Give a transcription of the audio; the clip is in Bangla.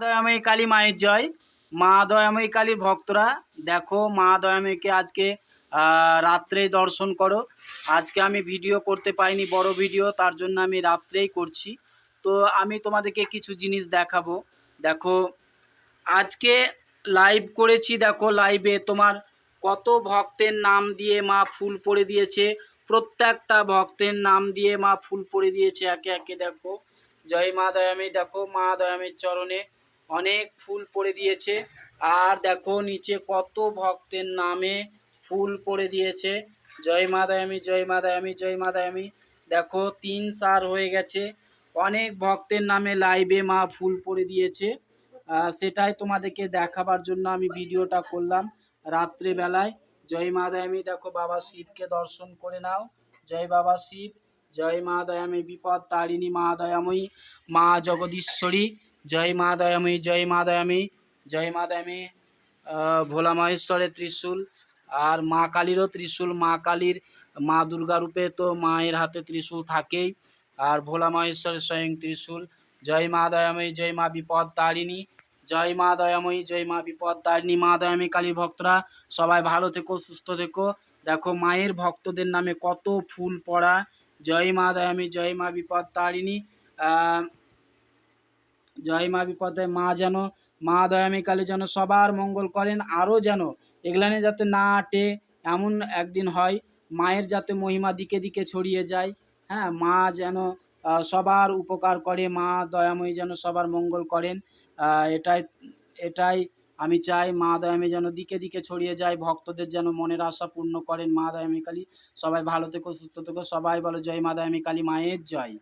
দয়াময়ী কালী মায়ের জয় মা দয়াময়ী কালীর ভক্তরা দেখো মা দয়াময়ীকে আজকে আহ, রাত্রে দর্শন করো। আজকে আমি ভিডিও করতে পাইনি বড় ভিডিও তার জন্য আমি রাত্রেই করছি। তো আমি তোমাদেরকে কিছু জিনিস দেখাবো। দেখো আজকে লাইভ করেছি দেখো লাইভে তোমার কত ভক্তের নাম দিয়ে মা ফুল পরে দিয়েছে। প্রত্যেকটা ভক্তের নাম দিয়ে মা ফুল পরে দিয়েছে একে একে দেখো। জয় মা দয়ামী দেখো মা দয়ামীর চরণে অনেক ফুল পড়ে দিয়েছে। আর দেখো নিচে কত ভক্তের নামে ফুল পড়ে দিয়েছে। জয় মা দয়ামী, জয় মা দয়ামী, জয় মা দয়ামী। দেখো তিন সার হয়ে গেছে। অনেক ভক্তের নামে লাইভে মা ফুল পড়ে দিয়েছে। সেটাই তোমাদেরকে দেখাবার জন্য আমি ভিডিওটা করলাম রাত্রেবেলায়। জয় মা দয়ামী, দেখো বাবা শিবকে দর্শন করে নাও। জয় বাবা শিব, জয় মা দয়ামী, বিপদ তারিণী মা দয়াময়ী, মা জগদীশ্বরী। জয় মা দয়াময়ী, জয় মা দয়ামী জয় মা দয়ামী ভোলা মহেশ্বরের ত্রিশূল আর মা কালীরও ত্রিশূল। মা কালীর মা দুর্গা রূপে তো মায়ের হাতে ত্রিশূল থাকেই। আর ভোলা মহেশ্বরের স্বয়ং ত্রিশূল। জয় মা দয়াময়ী, জয় মা বিপদ তারিণী জয় মা দয়াময়ী, জয় মা বিপদ তারিণী মা দয়াময়ী কালীর ভক্তরা সবাই ভালো থেকো, সুস্থ থেকো। দেখো মায়ের ভক্তদের নামে কত ফুল পড়া। জয় মা দয়ামী জয় মা বিপদ তারিণী জয় মা বিপদে, মা যেন, মা দয়ামী কালী যেন সবার মঙ্গল করেন, আরও যেন এগুলানে যাতে না আটে, এমন একদিন হয়, মায়ের যাতে মহিমা দিকে দিকে ছড়িয়ে যায় হ্যাঁ মা যেন সবার উপকার করে, মা দয়াময়ী যেন সবার মঙ্গল করেন এটাই এটাই আমি চাই, মা দয়ামী যেন দিকে দিকে ছড়িয়ে যায়, ভক্তদের যেন মনের আশা পূর্ণ করেন, মা দয়ামী কালী। সবাই ভালো থেকো, সুস্থ থেকো, সবাই বলো জয় মা দয়ামী কালী, মায়ের জয়।